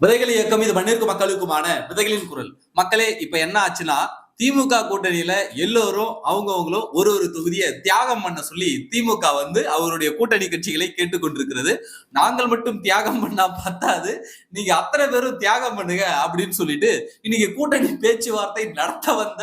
விதைகள் இயக்கம் இது மண்ணிற்கு மக்களுக்குமான விதைகளின் குரல். மக்களே இப்ப என்ன ஆச்சுன்னா திமுக கூட்டணியில எல்லோரும் அவங்கவுங்களும் ஒரு ஒரு தொகுதியை தியாகம் பண்ண சொல்லி திமுக வந்து அவருடைய கூட்டணி கட்சிகளை கேட்டுக்கொண்டிருக்கிறது. நாங்கள் மட்டும் தியாகம் பண்ணா பத்தாது. நீங்க அத்தனை பேரும் தியாகம் பண்ணுங்க அப்படின்னு சொல்லிட்டு இன்னைக்கு கூட்டணி பேச்சுவார்த்தை நடத்த வந்த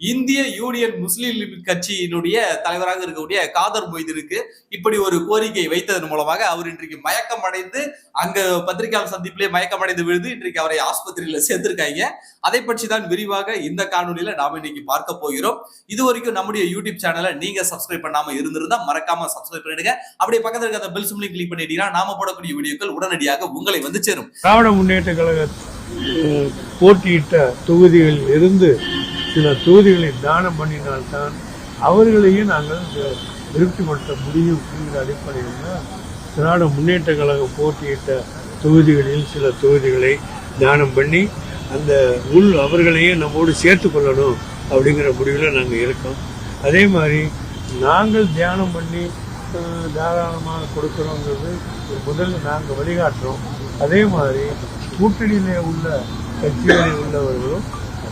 இந்திய யூனியன் முஸ்லீம் லீக் கட்சியினுடைய தலைவராக இருக்கக்கூடிய காதர் மொய்தீனுக்கு இப்படி ஒரு கோரிக்கை வைத்ததன் மூலமாக அவர் இன்றைக்கு மயக்கம் அடைந்து அங்க பத்திரிகையாளர் சந்திப்பிலே மயக்கம் அடைந்து விழுது இன்றைக்கு அவரை ஆஸ்பத்திரியில சேர்ந்திருக்காங்க அதை பற்றி தான் விரிவாக இந்த காணொலியில நாம இன்னைக்கு பார்க்க போகிறோம். இது வரைக்கும் நம்முடைய யூடியூப் சேனலை நீங்க சப்ஸ்கிரைப் பண்ணாம இருந்திருந்தா மறக்காம சப்ஸ்கிரைப் பண்ணிடுங்க. அப்படியே பக்கத்துல இருக்க அந்த பெல் சிம்லையும் கிளிக் பண்ணிட்டீங்கன்னா நாம போடக்கூடிய வீடியோக்கள் உடனடியாக உங்களை வந்து சேரும். திராவிட முன்னேற்ற கழக போட்டியிட்ட தொகுதிகளில் இருந்து சில தொகுதிகளை தானம் பண்ணினால்தான் அவர்களையும் நாங்கள் திருப்திப்படுத்த முடியும் என்கிற அடிப்படையில் தான் திராவிட முன்னேற்ற கழகம் போட்டியிட்ட தொகுதிகளில் சில தொகுதிகளை தானம் பண்ணி அந்த உள் அவர்களையும் நம்மோடு சேர்த்து கொள்ளணும் அப்படிங்கிற முடிவில் நாங்கள் இருக்கோம். அதே மாதிரி நாங்கள் தியானம் பண்ணி தாராளமாக கொடுக்குறோங்கிறது முதல்ல நாங்கள் வழிகாட்டுறோம். அதே மாதிரி கூட்டணியிலே உள்ள கட்சிகளில் உள்ளவர்களும்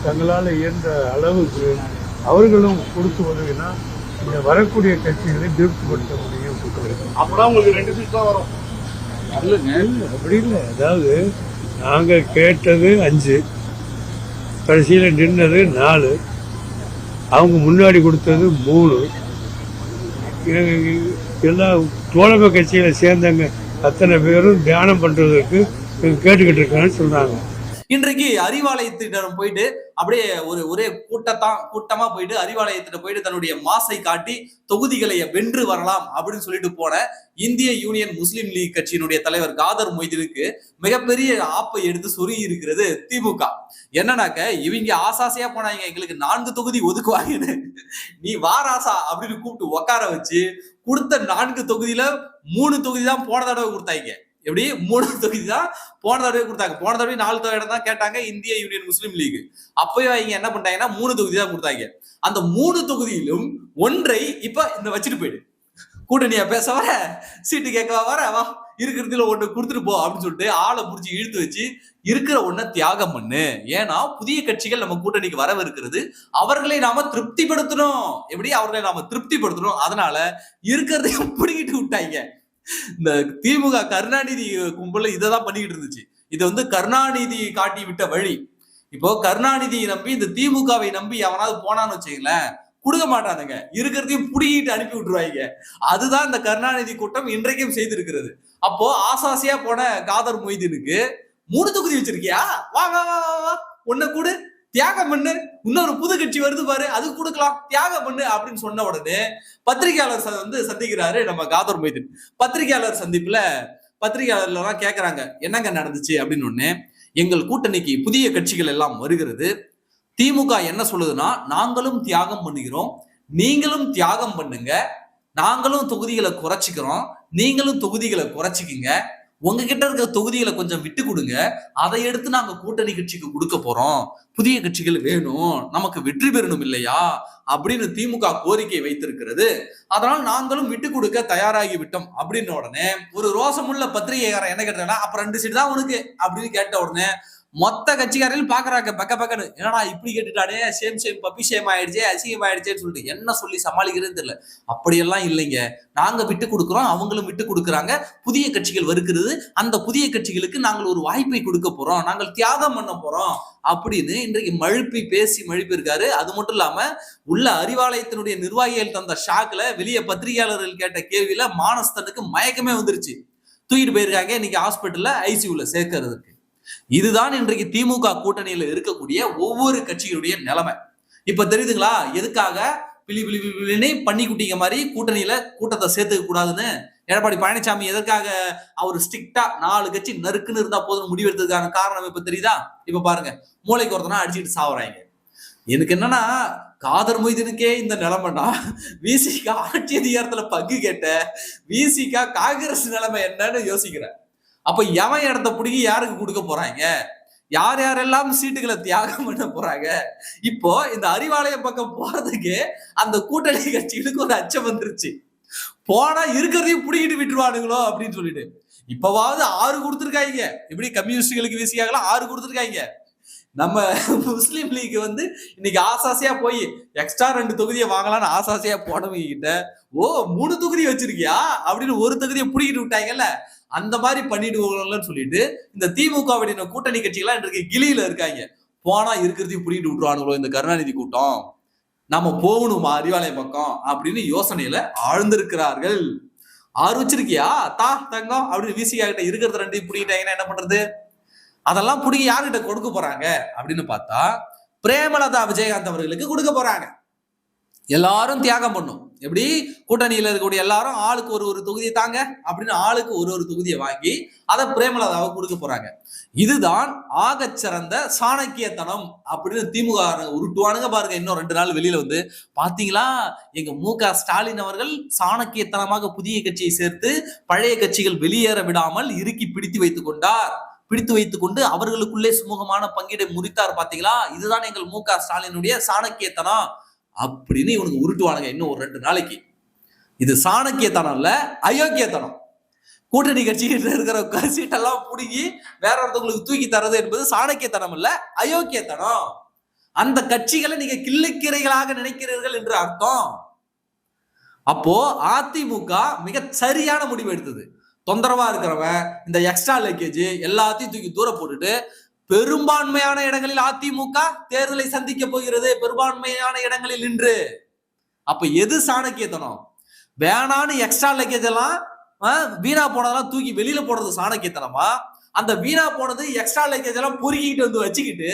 தங்களால் இயன்ற அளவுக்கு அவர்களும் கொடுத்து உதவினா இந்த வரக்கூடிய கட்சிகளை திருப்திப்படுத்த முடியும் அப்பதான் உங்களுக்கு ரெண்டு சீட் தான் வரும். இல்ல, அப்படி இல்லை. அதாவது நாங்கள் கேட்டது அஞ்சு கடைசியில் நின்னது நாலு அவங்க முன்னாடி கொடுத்தது மூணு. எல்லா தோழமை கட்சியில சேர்ந்தவங்க அத்தனை பேரும் தியானம் பண்றதுக்கு கேட்டுக்கிட்டு இருக்காங்கன்னு சொல்றாங்க. இன்றைக்கு அறிவாலயத்திடம் போயிட்டு அப்படியே ஒரு ஒரே கூட்டத்தான் கூட்டமா போயிட்டு அறிவாலயத்திட்ட போயிட்டு தன்னுடைய மாசை காட்டி தொகுதிகளை வென்று வரலாம் அப்படின்னு சொல்லிட்டு போன இந்திய யூனியன் முஸ்லீம் லீக் கட்சியினுடைய தலைவர் காதர் மொய்தீனுக்கு மிகப்பெரிய ஆப்பை எடுத்து சொருகி இருக்கிறது திமுக. என்னன்னாக்க இவங்க ஆசாசையா போனாங்க எங்களுக்கு நான்கு தொகுதி ஒதுக்குவாங்கன்னு. நீ வாராசா அப்படின்னு கூப்பிட்டு உட்கார வச்சு கொடுத்த நான்கு தொகுதியில மூணு தொகுதி தான் போன தடவை கொடுத்தாங்க. எப்படி? மூணு தொகுதி தான் போன தடவை கொடுத்தாங்க. போன தடவை நாலு தொகை தான் கேட்டாங்க. இந்திய யூனியன் முஸ்லீம் லீக். அப்பயும் அவங்க என்ன பண்ணிட்டாங்கன்னா மூணு தொகுதி தான் கொடுத்தாங்க. அந்த மூணு தொகுதியிலும் ஒன்றை இப்ப இந்த வச்சுட்டு போயிடு. கூட்டணியா பேச வர சீட்டு கேட்க வர வா இருக்கிறதுல ஒன்று கொடுத்துட்டு போ அப்படின்னு சொல்லிட்டு ஆளை பிடிச்சி இழுத்து வச்சு இருக்கிற ஒண்ண தியாகம் பண்ணு. ஏன்னா புதிய கட்சிகள் நம்ம கூட்டணிக்கு வரவிருக்கிறது அவர்களை நாம திருப்திப்படுத்தணும். எப்படி? அவர்களை நாம திருப்திப்படுத்தணும். அதனால இருக்கிறதையும் பிடிக்கிட்டு விட்டாங்க. இந்த திமுக கருணாநிதி கும்பல இதை தான் பண்ணிக்கிட்டு இருந்துச்சு. இது வந்து கருணாநிதி காட்டி விட்ட வழி. இப்போ கருணாநிதியை நம்பி இந்த திமுகவை நம்பி எவனாவது போனான்னு வச்சுங்களேன் கொடுக்க மாட்டானுங்க. இருக்கிறதையும் புடிக்கிட்டு அனுப்பி விட்டுருவாங்க. அதுதான் இந்த கருணாநிதி கூட்டம் இன்றைக்கும் செய்திருக்கிறது. அப்போ ஆசாசியா போன காதர் மொய்தீனுக்கு மூணு தொகுதி வச்சிருக்கியா? வா வா வா வா, வா. கூடு. தியாகம் பண்ணு இன்னொரு புது கட்சி வருது பாரு அது கொடுக்கலாம். தியாகம் பண்ணு அப்படின்னு சொன்ன உடனே பத்திரிகையாளர் வந்து சந்திக்கிறாரு நம்ம காதர் மொய்தீன் பத்திரிகையாளர் சந்திப்புல பத்திரிகையாளர்லாம் கேட்கறாங்க என்னங்க நடந்துச்சு? அப்படின்னு ஒண்ணு எங்கள் கூட்டணிக்கு புதிய கட்சிகள் எல்லாம் வருகிறது. திமுக என்ன சொல்லுதுன்னா நாங்களும் தியாகம் பண்ணுகிறோம். நீங்களும் தியாகம் பண்ணுங்க. நாங்களும் தொகுதிகளை குறைச்சிக்கிறோம். நீங்களும் தொகுதிகளை குறைச்சிக்கிங்க. உங்ககிட்ட இருக்கிற தொகுதிகளை கொஞ்சம் விட்டு கொடுங்க. அதை எடுத்து நாங்க கூட்டணி கட்சிக்கு கொடுக்க போறோம். புதிய கட்சிகள் வேணும். நமக்கு வெற்றி பெறணும் இல்லையா? அப்படின்னு திமுக கோரிக்கை வைத்திருக்கிறது. அதனால் நாங்களும் விட்டு கொடுக்க தயாராகி விட்டோம் அப்படின்னு உடனே ஒரு ரோசமுள்ள பத்திரிகைக்காரன் என்ன கேட்டாங்கன்னா அப்ப ரெண்டு சீட் தான் உனக்கு அப்படின்னு கேட்ட உடனே மொத்த கட்சிக்காரையும் பாக்குறாங்க பக்க பக்கன்னு. என்னடா இப்படி கேட்டுட்டானே? சேம் சேம் பப்பி சேம் ஆயிடுச்சே அசிங்கம் ஆயிடுச்சேன்னு சொல்லிட்டு என்ன சொல்லி சமாளிக்கிறதுன்னு தெரியல. அப்படியெல்லாம் இல்லைங்க. நாங்க விட்டு கொடுக்குறோம் அவங்களும் விட்டு கொடுக்குறாங்க. புதிய கட்சிகள் வருகிறது அந்த புதிய கட்சிகளுக்கு நாங்கள் ஒரு வாய்ப்பை கொடுக்க போறோம் நாங்கள் தியாகம் பண்ண போறோம் அப்படின்னு இன்றைக்கு மழுப்பி பேசி மழுப்பியிருக்காரு அது மட்டும் இல்லாம உள்ள அறிவாலயத்தினுடைய நிர்வாகிகள் தந்த ஷாக்ல வெளியே பத்திரிகையாளர்கள் கேட்ட கேள்வியில மானஸ்தனுக்கு மயக்கமே வந்துருச்சு. தூக்கிட்டு போயிருக்காங்க இன்னைக்கு ஹாஸ்பிட்டல்ல ஐசியூல சேர்க்கறதுக்கு. இதுதான் இன்றைக்கு திமுக கூட்டணியில இருக்கக்கூடிய ஒவ்வொரு கட்சிகளுடைய நிலைமை. இப்ப தெரியுதுங்களா? எதுக்காக? பிளி பிளி பிளினே பண்ணி குட்டிங்க மாதிரி கூட்டணியில கூட்டத்தை சேர்த்துக்க கூடாதுன்னு எடப்பாடி பழனிசாமி எதற்காக அவர் ஸ்ட்ரிக்டா நாலு கட்சி நறுக்குன்னு இருந்தா போதும் முடிவெடுத்ததுக்கான காரணம் இப்ப தெரியுதா? இப்ப பாருங்க. மூளைக்கு ஒருத்தனா அடிச்சுட்டு சாவறாங்க. எனக்கு என்னன்னா காதர் மொய்தீனுக்கே இந்த நிலைமைனா விசிகா ஆட்சி அதிகாரத்துல பங்கு கேட்ட விசிகா காங்கிரஸ் நிலைமை என்னன்னு யோசிக்கிறேன். அப்ப எவன் இடத்த பிடிக்கி யாருக்கு கொடுக்க போறாங்க? யார் யாரெல்லாம் சீட்டுகளை தியாகம் பண்ண போறாங்க? இப்போ இந்த அறிவாலயம் பக்கம் போறதுக்கு அந்த கூட்டணி கட்சிகளுக்கு ஒரு அச்சம் வந்துருச்சு. போனா இருக்கிறதையும் பிடிக்கிட்டு விட்டுருவானுங்களோ அப்படின்னு சொல்லிட்டு. இப்பவாவது ஆறு கொடுத்துருக்காங்க. இப்படி கம்யூனிஸ்டுகளுக்கு வீசியாகலாம்? ஆறு கொடுத்துருக்காங்க. நம்ம முஸ்லீம் லீக் வந்து இன்னைக்கு ஆசாசியா போய் எக்ஸ்ட்ரா ரெண்டு தொகுதியை வாங்கலாம்னு ஆசாசியா போனவங்க கிட்ட ஓ மூணு தொகுதி வச்சிருக்கியா? அப்படின்னு ஒரு தொகுதியை பிடிக்கிட்டு விட்டாங்கல்ல. அந்த மாதிரி பண்ணிடுவாங்கன்னு சொல்லிட்டு இந்த திமுகவுடைய கூட்டணி கட்சிகள்லாம் இன்றைக்கு கிளியில இருக்காங்க. போனா இருக்கிறதையும் புரியிட்டு விட்டுருவானுங்களோ இந்த கருணாநிதி கூட்டம்? நம்ம போகணுமா அறிவாலயம் பக்கம்? அப்படின்னு யோசனையில ஆழ்ந்திருக்கிறார்கள். ஆறு வச்சிருக்கியா தா தங்கம் அப்படின்னு விசிகா கிட்ட இருக்கிறது ரெண்டையும் பிடிக்கிட்டாங்கன்னா என்ன பண்றது? அதெல்லாம் பிடிக்க யார்கிட்ட கொடுக்க போறாங்க? அப்படின்னு பார்த்தா பிரேமலதா விஜயகாந்த் அவர்களுக்கு கொடுக்க போறாங்க. எல்லாரும் தியாகம் பண்ணும். எப்படி? கூட்டணியில் இருக்கக்கூடிய எல்லாரும் ஆளுக்கு ஒரு ஒரு தொகுதியை தாங்க அப்படின்னு ஆளுக்கு ஒரு ஒரு தொகுதியை வாங்கி அதை பிரேமலதாவை கொடுக்க போறாங்க. இதுதான் ஆக சிறந்த சாணக்கியத்தனம் அப்படின்னு திமுக உருட்டுவானுங்க பாருங்க இன்னும் ரெண்டு நாள் வெளியில வந்து. பாத்தீங்களா? எங்க மு க ஸ்டாலின் அவர்கள் சாணக்கியத்தனமாக புதிய கட்சியை சேர்த்து பழைய கட்சிகள் வெளியேற விடாமல் இறுக்கி பிடித்து வைத்துக் கொண்டார். பிடித்து வைத்துக் கொண்டு அவர்களுக்குள்ளே சுமூகமான பங்கீடை முறித்தார் பாத்தீங்களா? இதுதான் எங்கள் மு க ஸ்டாலினுடைய சாணக்கியத்தனம். அப்படின்னு இவனுக்கு உருட்டுவானுங்க இன்னும் ஒரு ரெண்டு நாளைக்கு. இது சாணக்கியத்தனம் இல்ல அயோக்கியத்தனம். கூட்டணி கட்சிகிட்ட இருக்கிற சீட்டெல்லாம் புடுங்கி வேற ஒருத்தவங்களுக்கு தூக்கி தரது என்பது சாணக்கியத்தனம் இல்ல அயோக்கியத்தனம். அந்த கட்சிகளை நீங்க கிள்ளுக்கிரைகளாக நினைக்கிறீர்கள் என்று அர்த்தம். அப்போ அதிமுக மிக சரியான முடிவு எடுத்தது. தொந்தரவா இருக்கிறவன் இந்த எக்ஸ்ட்ரா லக்கேஜ் எல்லாத்தையும் தூக்கி தூர போட்டுட்டு பெரும்பான்மையான இடங்களில் அதிமுக தேர்தலை சந்திக்க போகிறது. பெரும்பான்மையான இடங்களில் நின்று. அப்ப எது சாணக்கியத்தனம்? வேணான்னு எக்ஸ்ட்ரா லக்கேஜ் எல்லாம் வீணா போனதெல்லாம் தூக்கி வெளியில போடுறது சாணக்கியத்தனமா? அந்த வீணா போனது எக்ஸ்ட்ரா லக்கேஜ் எல்லாம் பொறுக்கிட்டு வந்து வச்சுக்கிட்டு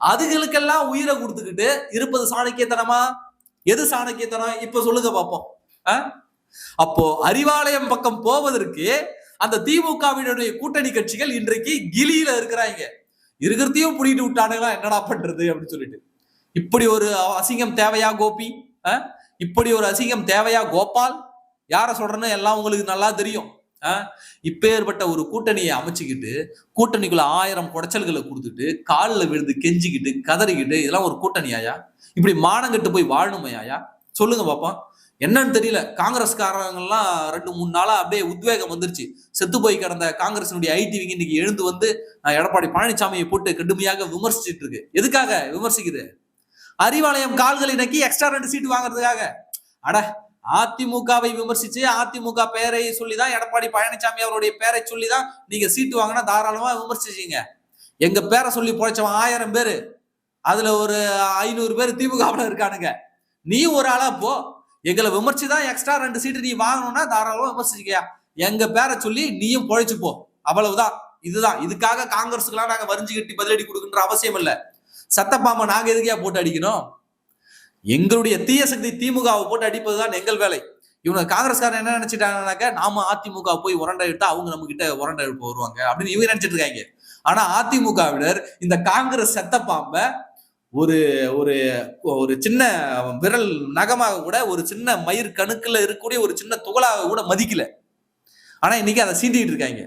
அதுகளுக்கெல்லாம் உயிரை கொடுத்துக்கிட்டு இருப்பது சாணக்கியத்தனமா? எது சாணக்கியத்தனம்? இப்ப சொல்லுங்க பார்ப்போம் அப்போ அறிவாலயம் பக்கம் போவதற்கு அந்த திமுகவினுடைய கூட்டணி கட்சிகள் இன்றைக்கு கிலியில இருக்கிறாங்க. இருக்கிறதையும் புடிட்டு விட்டானுங்களா? என்னடா பண்றது? அப்படின்னு சொல்லிட்டு. இப்படி ஒரு அசிங்கம் தேவையா கோபி? இப்படி ஒரு அசிங்கம் தேவையா கோபால்? யார சொல்றேன்னு எல்லாம் உங்களுக்கு நல்லா தெரியும். அஹ்? இப்பேற்பட்ட ஒரு கூட்டணியை அமைச்சுக்கிட்டு கூட்டணிக்குள்ள ஆயிரம் குடைச்சல்களை கொடுத்துட்டு காலில் விழுந்து கெஞ்சிக்கிட்டு கதறிக்கிட்டு இதெல்லாம் ஒரு கூட்டணியாயா? இப்படி மானங்கிட்டு போய் வாழணுமையாயா சொல்லுங்க பாப்போம். என்னன்னு தெரியல. காங்கிரஸ்காரங்கெல்லாம் ரெண்டு மூணு நாளா அப்படியே உத்வேகம் வந்துருச்சு. செத்து போய் கிடந்த காங்கிரசினுடைய ஐடிவிங்க இன்னைக்கு எழுந்து வந்து எடப்பாடி பழனிசாமியை போட்டு கடுமையாக விமர்சிச்சுட்டு இருக்கு. எதுக்காக விமர்சிக்குது? அறிவாலயம் கால்கள் நக்கி எக்ஸ்ட்ரா ரெண்டு சீட்டு வாங்குறதுக்காக. அட அதிமுகவை விமர்சிச்சு அதிமுக பெயரை சொல்லிதான் எடப்பாடி பழனிசாமி அவருடைய பெயரை சொல்லிதான் நீங்க சீட்டு வாங்கினா தாராளமா விமர்சிச்சீங்க. எங்க பேரை சொல்லி பிழைச்சவன் ஆயிரம் பேரு. அதுல ஒரு ஐநூறு பேர் திமுகவில் இருக்கானுங்க. நீ ஒரு ஆளா போ. எங்களை விமர்சி தான் எக்ஸ்ட்ரா ரெண்டு சீட்டு நீ வாங்கணும்னா தாராளமாக விமர்சிக்கியா எங்க பேரை சொல்லி நீயும் பொழைச்சு போ. அவ்வளவுதான். இதுதான். இதுக்காக காங்கிரஸுக்கெல்லாம் நாங்க வரிஞ்சு கட்டி பதிலடி கொடுக்குன்ற அவசியம் இல்லை. சத்தப்பாம்பை நாங்க எதுக்கையா போட்டு அடிக்கணும்? எங்களுடைய தீய சக்தி திமுகவை போட்டு அடிப்பதுதான் எங்கள் வேலை. இவங்க காங்கிரஸ்காரன் என்ன நினைச்சிட்டாங்கன்னாக்க நாம அதிமுக போய் உரண்டை எடுத்தா அவங்க நம்ம கிட்ட உரண்டை எடுப்பு வருவாங்க அப்படின்னு இவங்க நினைச்சிட்டு இருக்காங்க. ஆனா அதிமுகவினர் இந்த காங்கிரஸ் செத்தப்பாம்ப ஒரு ஒரு ஒரு சின்ன விரல் நகமாக கூட ஒரு சின்ன மயிர் கணுக்கில் இருக்கக்கூடிய ஒரு சின்ன துகளாக கூட மதிக்கல. ஆனா இன்னைக்கு அதை சீண்டிட்டு இருக்காங்க.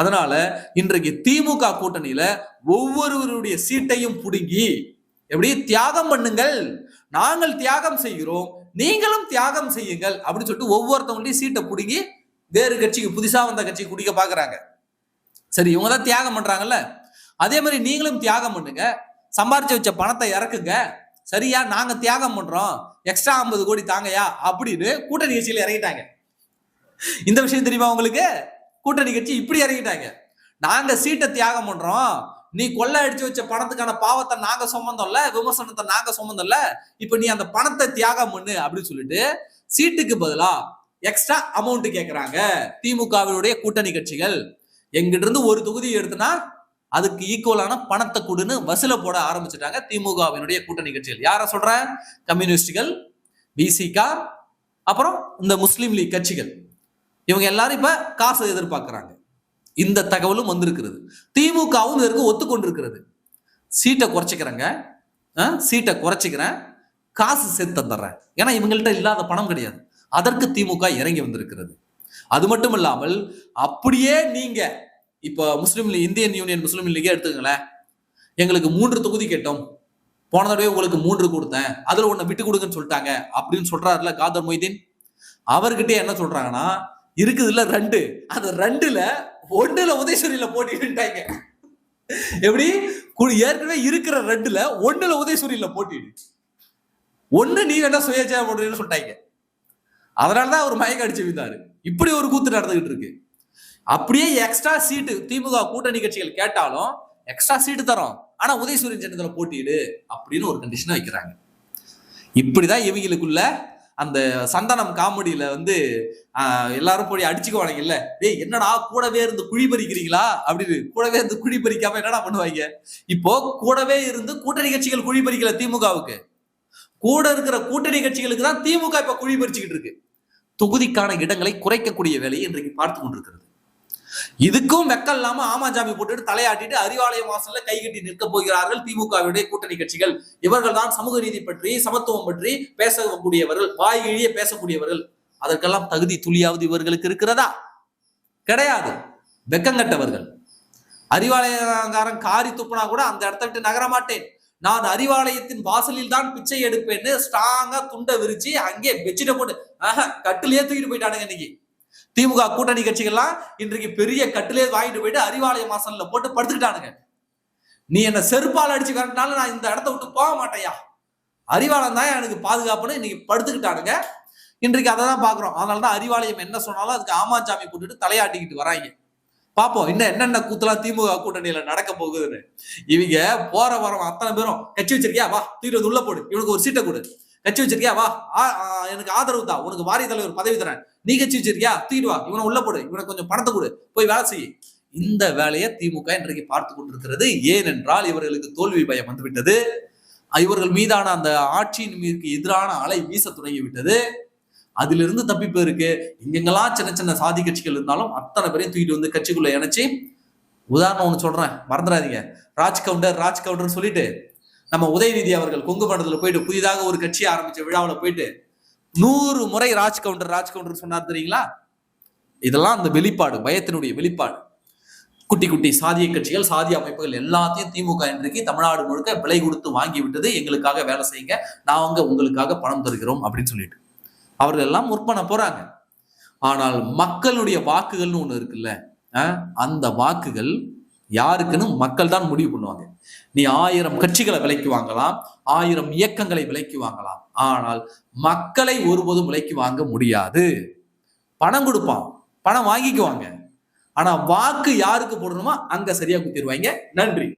அதனால இன்றைக்கு திமுக கூட்டணியில ஒவ்வொருவருடைய சீட்டையும் புடுங்கி எப்படி? தியாகம் பண்ணுங்கள். நாங்கள் தியாகம் செய்கிறோம். நீங்களும் தியாகம் செய்யுங்கள். அப்படின்னு சொல்லிட்டு ஒவ்வொருத்தவங்களையும் சீட்டை பிடுங்கி வேறு கட்சிக்கு புதுசா வந்த கட்சிக்கு குடிக்க பாக்குறாங்க. சரி இவங்க தான் தியாகம் பண்றாங்கல்ல? அதே மாதிரி நீங்களும் தியாகம் பண்ணுங்க. சம்பாரிச்சு வச்ச பணத்தை இறக்குங்க. சரியா? நாங்க தியாகம் பண்றோம். எக்ஸ்ட்ரா ஐம்பது கோடி தாங்கயா அப்படின்னு கூட்டணி கட்சியில இறங்கிட்டாங்க. இந்த விஷயம் தெரியுமா உங்களுக்கு? கூட்டணி கட்சி இப்படி இறங்கிட்டாங்க. நாங்க சீட்டை தியாகம் பண்றோம். நீ கொள்ளை அடிச்சு வச்ச பணத்துக்கான பாவத்தை நாங்க சுமந்தோம்ல விமர்சனத்தை நாங்க சுமந்தோம்ல இப்ப நீ அந்த பணத்தை தியாகம் பண்ணு அப்படின்னு சொல்லிட்டு சீட்டுக்கு பதிலா எக்ஸ்ட்ரா அமௌண்ட் கேட்கறாங்க திமுகவினுடைய கூட்டணி கட்சிகள். எங்கிட்ட இருந்து ஒரு தொகுதி எடுத்தனா அதுக்கு ஈக்குவலான பணத்தை கொடுன்னு வசூல போட ஆரம்பிச்சிட்டாங்க திமுகவினுடைய கூட்டணி கட்சிகள். யார சொல்றேன்? கம்யூனிஸ்டுகள் பிசிகா அப்புறம் இந்த முஸ்லீம் லீக் கட்சிகள். இவங்க எல்லாரும் இப்ப காசு எதிர்பார்க்கிறாங்க. இந்த தகவலும் வந்திருக்கிறது. திமுகவும் இதற்கு ஒத்துக்கொண்டிருக்கிறது. சீட்டை குறைச்சிக்கிறேங்க. சீட்டை குறைச்சிக்கிறேன். காசு சேர்த்து தந்துடுறேன். ஏன்னா இவங்கள்ட்ட இல்லாத பணம் கிடையாது. அதற்கு திமுக இறங்கி வந்திருக்கிறது. அது மட்டும் இல்லாமல் அப்படியே நீங்க இப்போ முஸ்லீம் லீக் இந்தியன் யூனியன் முஸ்லீம் லீக்கே எடுத்துக்கங்களேன். எங்களுக்கு மூன்று தொகுதி கேட்டோம். போன தடவை உங்களுக்கு மூன்று கொடுத்தேன். அதில் ஒண்ணு விட்டு கொடுங்கன்னு சொல்லிட்டாங்க. அப்படின்னு சொல்றாருல காதர் மொய்தீன். அவர்கிட்ட என்ன சொல்றாங்கன்னா இருக்குதுல்ல ரெண்டு. அந்த ரெண்டுல ஒன்றில் உதயசூரியில போட்டிட்டாங்க எப்படி? கு- ஏற்கனவே இருக்கிற ரெண்டுல ஒண்ணுல உதயசூரியில போட்டிடு. ஒன்று நீ வேணா சுயேட்சையா போடுறீன்னு சொல்லிட்டாங்க. அதனாலதான் அவர் மயக்க அடிச்சு விழுந்தாரு. இப்படி ஒரு கூத்து நடந்துகிட்டு இருக்கு. அப்படியே எக்ஸ்ட்ரா சீட்டு திமுக கூட்டணி கட்சிகள் கேட்டாலும் எக்ஸ்ட்ரா சீட்டு தரோம். ஆனா உதயசூரியன் சின்னத்துல போட்டியிடு அப்படின்னு ஒரு கண்டிஷனை வைக்கிறாங்க. இப்படிதான் இவங்களுக்குள்ள அந்த சந்தனம் காமெடியில வந்து எல்லாரும் போய் அடிச்சுக்குவானுங்கல்ல டேய் என்னடா கூடவே இருந்து குழி பறிக்கிறீங்களா? அப்படின்னு கூடவே இருந்து குழி பறிக்காம என்னடா பண்ணுவாங்க? இப்போ கூடவே இருந்து கூட்டணி கட்சிகள் குழி பறிக்கல திமுகவுக்கு. கூட இருக்கிற கூட்டணி கட்சிகளுக்கு தான் திமுக இப்ப குழி பறிச்சுக்கிட்டு இருக்கு. தொகுதிக்கான இடங்களை குறைக்கக்கூடிய வேலையை இன்றைக்கு பார்த்து கொண்டிருக்கிறது. இதுக்கும் வெக்கம் இல்லாம ஆமாஜாமி போட்டுட்டு தலையாட்டிட்டு அறிவாலய வாசல்ல கைகட்டி நிற்க போகிறார்கள் திமுகவுடைய கூட்டணி கட்சிகள். இவர்கள் தான் சமூக நீதி பற்றி சமத்துவம் பற்றி பேசக்கூடியவர்கள் வாய் இழிய பேசக்கூடியவர்கள். அதற்கெல்லாம் தகுதி துளியாவது இவர்களுக்கு இருக்கிறதா? கிடையாது. வெக்கங்கட்டவர்கள் அறிவாலயக்காரன் காரி துப்புனா கூட அந்த இடத்த விட்டு நகர மாட்டேன். நான் அறிவாலயத்தின் வாசலில் தான் பிச்சை எடுப்பேன்னு ஸ்ட்ராங்கா துண்டை விரிச்சு அங்கே பெட்ஷீட்டை போட்டு ஆஹ் கட்டிலேயே தூக்கிட்டு போயிட்டானுங்க இன்னைக்கு. திமுக கூட்டணி கட்சிகள்லாம் இன்றைக்கு பெரிய கட்டிலே வாங்கிட்டு போயிட்டு அறிவாலய மாசல்ல போட்டு படுத்துக்கிட்டானுங்க. நீ என்ன செருப்பால் அடிச்சு வரனாலும் நான் இந்த இடத்த விட்டு போக மாட்டேயா அறிவாலயம் தான் எனக்கு பாதுகாப்புன்னு இன்னைக்கு படுத்துக்கிட்டானுங்க. இன்றைக்கு அதை தான் பாக்குறோம் அதனாலதான் அறிவாலயம் என்ன சொன்னாலும் அதுக்கு ஆமாச்சாமி கூட்டிட்டு தலையாட்டிக்கிட்டு வராங்க. பாப்போம் இன்னும் என்னென்ன கூத்துலாம் திமுக கூட்டணியில நடக்க போகுதுன்னு. இவங்க போற வரம் அத்தனை பேரும் கட்சி வச்சிருக்கியா? வா தூக்கிட்டு உள்ள போடு. இவனுக்கு ஒரு சீட்டை கொடு. கட்சி வச்சிருக்கியா? வா. ஆ- ஆ, எனக்கு ஆதரவு தான் உனக்கு வாரிய தலைவர் பதவி தரேன். நீ கட்சி வச்சிருக்கியா? தூக்கிட்டு வா. இவனை உள்ள போடு. இவனுக்கு கொஞ்சம் பணத்தை கொடு. போய் வேலை செய். இந்த வேலையை திமுக இன்றைக்கு பார்த்து கொண்டிருக்கிறது. ஏனென்றால் இவர்களுக்கு தோல்வி பயம் வந்துவிட்டது. இவர்கள் மீதான அந்த ஆட்சியின் மீது எதிரான அலை வீச தொடங்கி விட்டது அதிலிருந்து தப்பிப்பதற்கு எங்கெங்கெல்லாம் சின்ன சின்ன சாதி கட்சிகள் இருந்தாலும் அத்தனை பேரையும் தூக்கிட்டு வந்து கட்சிக்குள்ள இணைச்சி உதாரணம் ஒன்று சொல்றேன். மறந்துடாதீங்க. ராஜ் கவுண்டர் ராஜ் கவுண்டர் சொல்லிட்டு நம்ம உதயநிதி அவர்கள் கொங்கு மண்டலத்தில் போயிட்டு புதிதாக ஒரு கட்சி ஆரம்பிச்ச விழாவில் போயிட்டு நூறு முறை ராஜ் கவுண்டர் ராஜ் கவுண்டர் சொன்னார் தெரியுங்களா? இதெல்லாம் அந்த வெளிப்பாடு பயத்தினுடைய வெளிப்பாடு. குட்டி குட்டி சாதிய கட்சிகள் சாதிய அமைப்புகள் எல்லாத்தையும் திமுக இன்றைக்கு தமிழ்நாடு முழுக்க விலை கொடுத்து வாங்கி விட்டது. எங்களுக்காக வேலை செய்யுங்க. நாங்க உங்களுக்காக பணம் தருகிறோம் அப்படின்னு சொல்லிட்டு. அவர்கள் எல்லாம் முற்பண்ண போறாங்க. ஆனால் மக்களுடைய வாக்குகள்னு ஒண்ணு இருக்குல்ல அந்த வாக்குகள் யாருக்குன்னு மக்கள் தான் முடிவு பண்ணுவாங்க. நீ ஆயிரம் கட்சிகளை விலைக்கு வாங்கலாம் ஆயிரம் இயக்கங்களை விலைக்கு வாங்கலாம். ஆனால் மக்களை ஒருபோதும் விலைக்கு வாங்க முடியாது. பணம் கொடுப்பான் பணம் வாங்கிக்குவாங்க. ஆனா வாக்கு யாருக்கு போடணுமோ அங்க சரியா குத்திடுவாங்க. நன்றி.